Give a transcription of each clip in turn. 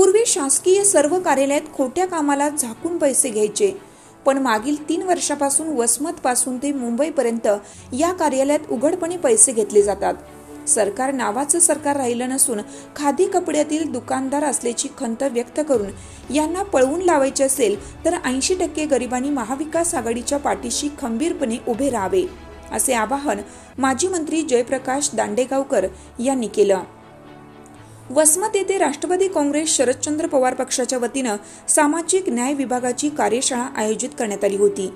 पूर्वी शासकीय सर्व कार्यालयात खोट्या कामाला झाकून पैसे घ्यायचे. पण मागील तीन वर्षापासून वसमत पासून ते मुंबईपर्यंत या कार्यालयात उघडपणे पैसे घेतले जातात. सरकार नावाचं सरकार राहिलं नसून खादी कपड्यातील दुकानदार असल्याची खंत व्यक्त करून यांना पळवून लावायचे असेल तर ऐंशी टक्के गरिबांनी महाविकास आघाडीच्या पाठीशी खंबीरपणे उभे राहावे असे आवाहन माजी मंत्री जयप्रकाश दांडेगावकर यांनी केलं. वसमत येथे राष्ट्रवादी काँग्रेस शरदचंद्र पवार पक्षाच्या वतीनं सामाजिक न्याय विभागाची कार्यशाळा आयोजित करण्यात आली होती.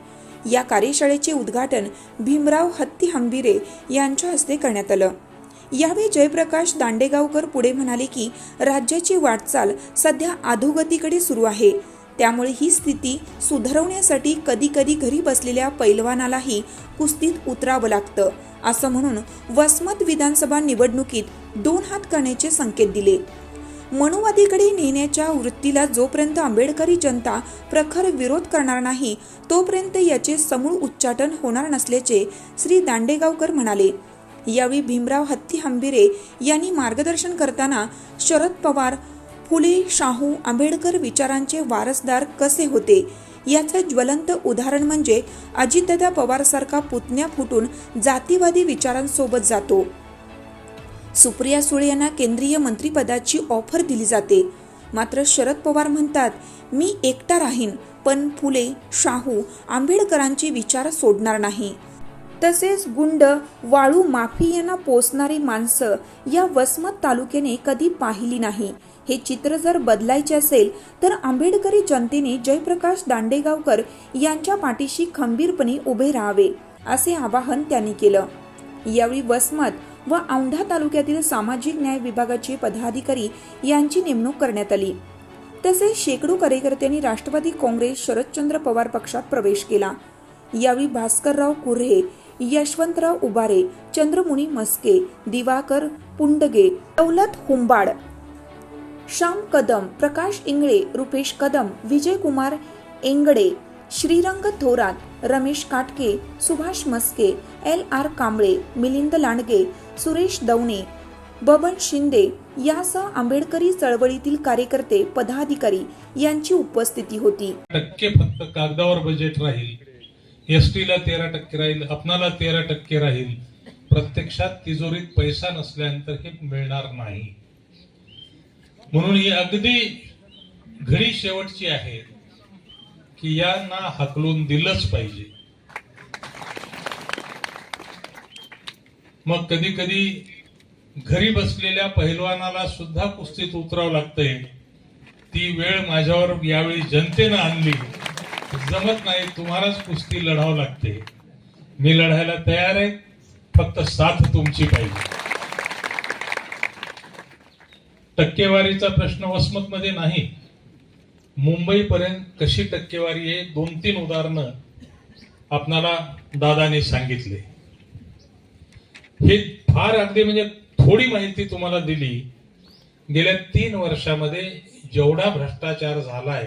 या कार्यशाळेचे उद्घाटन भीमराव हत्ती हंबिरे यांच्या हस्ते करण्यात आलं. यावेळी जयप्रकाश दांडेगावकर पुढे म्हणाले की राज्याची वाटचाल सध्या अधोगतीकडे सुरू आहे. त्यामुळे ही स्थिती सुधारवण्यासाठी कधी कधी घरी बसलेल्या पैलवानालाही कुस्तीत उतरावं लागतं. असं म्हणून वसमत विधानसभा निवडणुकीत दोन हात करण्याचे संकेत दिले. मनुवादीकडे नेण्याच्या वृत्तीला जोपर्यंत आंबेडकरी जनता प्रखर विरोध करणार नाही तोपर्यंत याचे समूळ उच्चाटन होणार नसल्याचे श्री दांडेगावकर म्हणाले. यावेळी भीमराव हत्ती हंबिरे यांनी मार्गदर्शन करताना शरद पवार फुले शाहू आंबेडकर विचारांचे वारसदार कसे होते? याचं ज्वलंत उदाहरण म्हणजे अजितदादा पवारसारखा पुतण्या फुटून जातीवादी विचारांसोबत जातो. सुप्रिया सुळे यांना केंद्रीय मंत्रिपदाची ऑफर दिली जाते. मात्र शरद पवार म्हणतात मी एकटा राहीन पण फुले शाहू आंबेडकरांचे विचार सोडणार नाही. तसेच गुंड वाळू माफियांना पोचणारी माणसं या वसमत तालुक्याने कधी पाहिली नाही. हे चित्र जर बदलायचे असेल तर आंबेडकरी जनतेने जयप्रकाश दांडेगावकर यांच्या पाठीशी खंबीरपणे उभे राहावे असे आवाहन त्यांनी केलं. यावेळी वसमत व औंढा तालुक्यातील सामाजिक न्याय विभागाचे पदाधिकारी यांची नेमणूक करण्यात आली. तसेच शेकडो कार्यकर्त्यांनी राष्ट्रवादी काँग्रेस शरदचंद्र पवार पक्षात प्रवेश केला. यावेळी भास्करराव कुर्हे यशवंतराव उबारे चंद्रमुनी मस्के दिवाकर पुंडगे दौलत हुंबाड श्याम कदम प्रकाश इंगळे रुपेश कदम विजयकुमार एंगडे श्रीरंग थोरात रमेश काटके सुभाष मस्के एल आर कांबळे मिलिंद लांडगे सुरेश दवणे बबन शिंदे यासह आंबेडकरी चळवळीतील कार्यकर्ते पदाधिकारी यांची उपस्थिती होती. टक्के फक्त कागदावर बजेट राहील. एस तेरा टक्के राहील आपणाला तेरा टक्के राहील. प्रत्यक्षात तिजोरीत पैसा नसल्यानंतर हे मिळणार नाही. म्हणून ही अगदी घडी शेवटची आहे की यांना हकलून दिलंच पाहिजे. मग कधी कधी घरी बसलेल्या पहिलवानाला सुद्धा कुस्तीत उतरावं लागतंय. ती वेळ माझ्यावर यावेळी जनतेनं आणली. जमत नाही तुम्हालाच कुस्ती लढावं लागते. मी लढायला तयार आहे फक्त साथ तुमची पाहिजे. टक्केवारीचा प्रश्न वसमत मध्ये नाही. मुंबईपर्यंत कशी टक्केवारी आहे दोन तीन उदाहरणं आपणाला दादाने सांगितले. हे फार अगदी म्हणजे थोडी माहिती तुम्हाला दिली. गेल्या तीन वर्षामध्ये जेवढा भ्रष्टाचार झालाय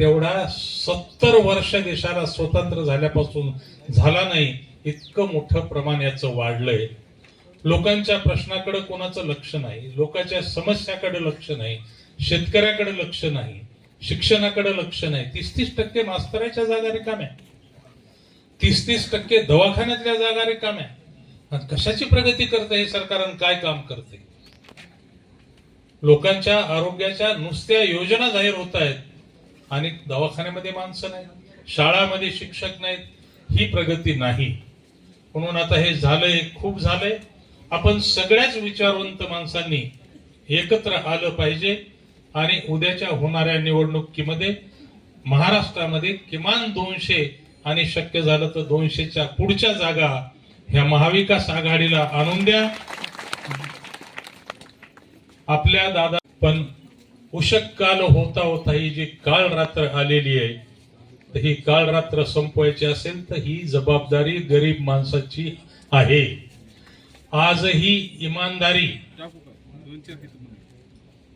तेवढा सत्तर वर्ष देशाला स्वतंत्र झाल्यापासून झाला नाही इतकं मोठं प्रमाण याचं वाढलंय. लोकांच्या प्रश्नाकडे कोणाचं लक्ष नाही लोकांच्या समस्याकडे लक्ष नाही शेतकऱ्याकडे लक्ष नाही शिक्षणाकडे लक्ष नाही. तीस तीस टक्के मास्तराच्या जागा रिकाम्या तीस तीस टक्के दवाखान्यातल्या जागा रिकाम्या आणि कशाची प्रगती करते हे सरकार काय काम करते लोकांच्या आरोग्याच्या नुसत्या योजना जाहीर होत आहेत. आणि दवाखान्यामध्ये माणसं नाहीत शाळामध्ये शिक्षक नाहीत ही प्रगती नाही. म्हणून आता हे झालंय खूप झालंय. आपण सगळ्याच विचारवंत माणसांनी एकत्र आलं पाहिजे आणि उद्याच्या होणाऱ्या निवडणुकीमध्ये महाराष्ट्रामध्ये किमान दोनशे आणि शक्य झालं तर दोनशेच्या पुढच्या जागा ह्या महाविकास आघाडीला आणून द्या. आपल्या दादा पण उशक काल होता होता ही जी काळ रात्र आलेली आहे तर ही काळ रात्र संपवायची असेल तर ही जबाबदारी गरीब माणसाची आहे. आजही इमानदारी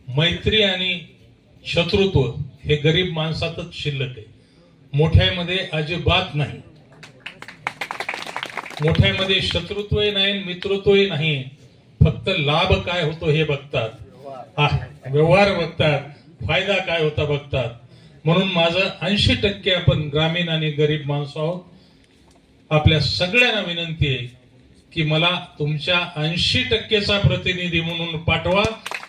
मैत्री आणि शत्रुत्व हे गरीब माणसातच शिल्लक आहे. मोठ्यामध्ये अजिबात नाही. मोठ्यामध्ये शत्रुत्वही नाही मित्रत्वही नाही. फक्त लाभ काय होतो हे बघतात. आहे व्यवहार बघतात फायदा काय होता बघतात. म्हणून माझं ऐंशी टक्के आपण ग्रामीण आणि गरीब माणसं आहोत. आपल्या सगळ्यांना विनंती आहे की मला तुमच्या ऐंशी टक्केचा प्रतिनिधी म्हणून पाठवा.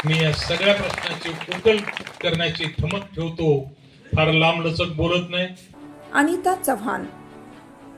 मी या सगळ्या प्रश्नाची उकल करण्याची धमक ठेवतो. फार लांबलचक बोलत नाही. अनिता चव्हाण.